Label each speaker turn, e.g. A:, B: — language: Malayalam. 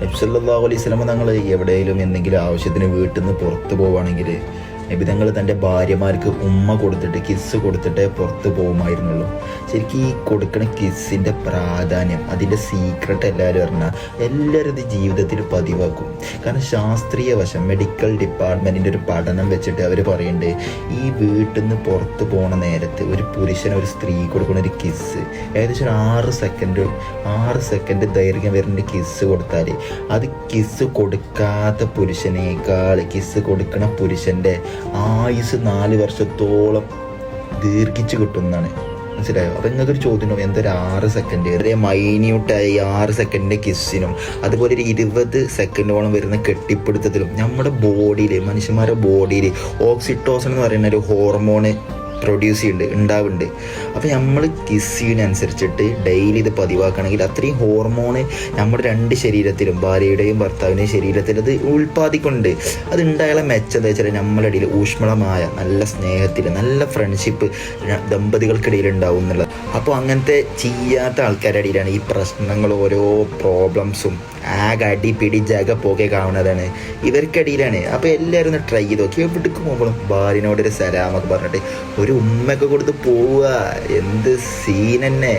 A: നബ്സല്ലാ അലൈഹി സ്വലമ തങ്ങൾ എവിടെയെങ്കിലും എന്തെങ്കിലും ആവശ്യത്തിന് വീട്ടിൽ നിന്ന് പുറത്ത് പോവുകയാണെങ്കിൽ നബി തങ്ങൾ തന്റെ ഭാര്യമാർക്ക് ഉമ്മ കൊടുത്തിട്ട് കിസ് കൊടുത്തിട്ട് പുറത്ത് പോകുമായിരുന്നുള്ളൂ. ശരിക്കും ഈ കൊടുക്കുന്ന കിസ്സിന്റെ പ്രാധാന്യം അതിന്റെ സീക്രട്ട് എല്ലാവരും അറിഞ്ഞാൽ എല്ലാവരും ഇത് ജീവിതത്തിൽ പതിവാക്കും. കാരണം ശാസ്ത്രീയ വശം മെഡിക്കൽ ഡിപ്പാർട്ട്മെന്റിന്റെ ഒരു പഠനം വെച്ചിട്ട് അവർ പറയുന്നുണ്ട് ഈ വീട്ടിൽ നിന്ന് പുറത്ത് പോണ നേരത്ത് ഒരു പുരുഷൻ ഒരു സ്ത്രീ കൊടുക്കുന്ന ഒരു കിസ് ഏകദേശം ഒരു ആറ് സെക്കൻഡ് ആറ് സെക്കൻഡ് ദൈർഘ്യം വരുന്ന കിസ് കൊടുത്താൽ അത് കിസ് കൊടുക്കാത്ത പുരുഷനേക്കാൾ കിസ് കൊടുക്കുന്ന പുരുഷന്റെ ആയുസ് നാല് വർഷത്തോളം ദീർഘിച്ചു കിട്ടുന്നതാണ് മനസ്സിലായോ? അപ്പം ഇങ്ങനത്തെ ഒരു ചോദ്യം എന്തൊരു ആറ് സെക്കൻഡ് വളരെ മൈന്യൂട്ടായി ആറ് സെക്കൻഡിന്റെ കിസ്സിനും അതുപോലെ ഒരു ഇരുപത് സെക്കൻഡോളം വരുന്ന കെട്ടിപ്പിടുത്തത്തിലും നമ്മുടെ ബോഡിയിൽ മനുഷ്യന്മാരുടെ ബോഡിയിൽ ഓക്സിറ്റോസൺ എന്ന് പറയുന്ന ഒരു ഹോർമോണ് പ്രൊഡ്യൂസ് ചെയ്യുന്നുണ്ട് ഉണ്ടാവുന്നുണ്ട് അപ്പോൾ നമ്മൾ കിസ് ചെയ്യുന്നതനുസരിച്ചിട്ട് ഡെയിലി ഇത് പതിവാക്കണമെങ്കിൽ അത്രയും ഹോർമോണ് നമ്മുടെ രണ്ട് ശരീരത്തിലും ഭാര്യയുടെയും ഭർത്താവിന്റെയും ശരീരത്തിൽ അത് ഉൽപ്പാദിക്കുന്നുണ്ട് അത് ഉണ്ടായാലും മെച്ചം എന്താ വെച്ചാൽ നമ്മുടെ ഇടയിൽ ഊഷ്മളമായ നല്ല സ്നേഹത്തിൽ നല്ല ഫ്രണ്ട്ഷിപ്പ് ദമ്പതികൾക്കിടയിൽ ഉണ്ടാവും എന്നുള്ളത് അപ്പോൾ അങ്ങനത്തെ ചെയ്യാത്ത ആൾക്കാരുടെ ഇടയിലാണ് ഈ പ്രശ്നങ്ങൾ ഓരോ പ്രോബ്ലംസും ആകെ അടിപിടി ജഗ പോകെ കാണുന്നതാണ്. ഇവർക്കിടയിലാണ്. അപ്പോൾ എല്ലാവരും ഒന്ന് ട്രൈ ചെയ്ത് നോക്കി. എവിടേക്ക് പോകുമ്പോഴും ഭാര്യനോടൊരു സലാമൊക്കെ പറഞ്ഞിട്ട് ഒരു ഉമ്മയൊക്കെ കൊടുത്ത് പോവുക. എന്ത് സീൻ തന്നെ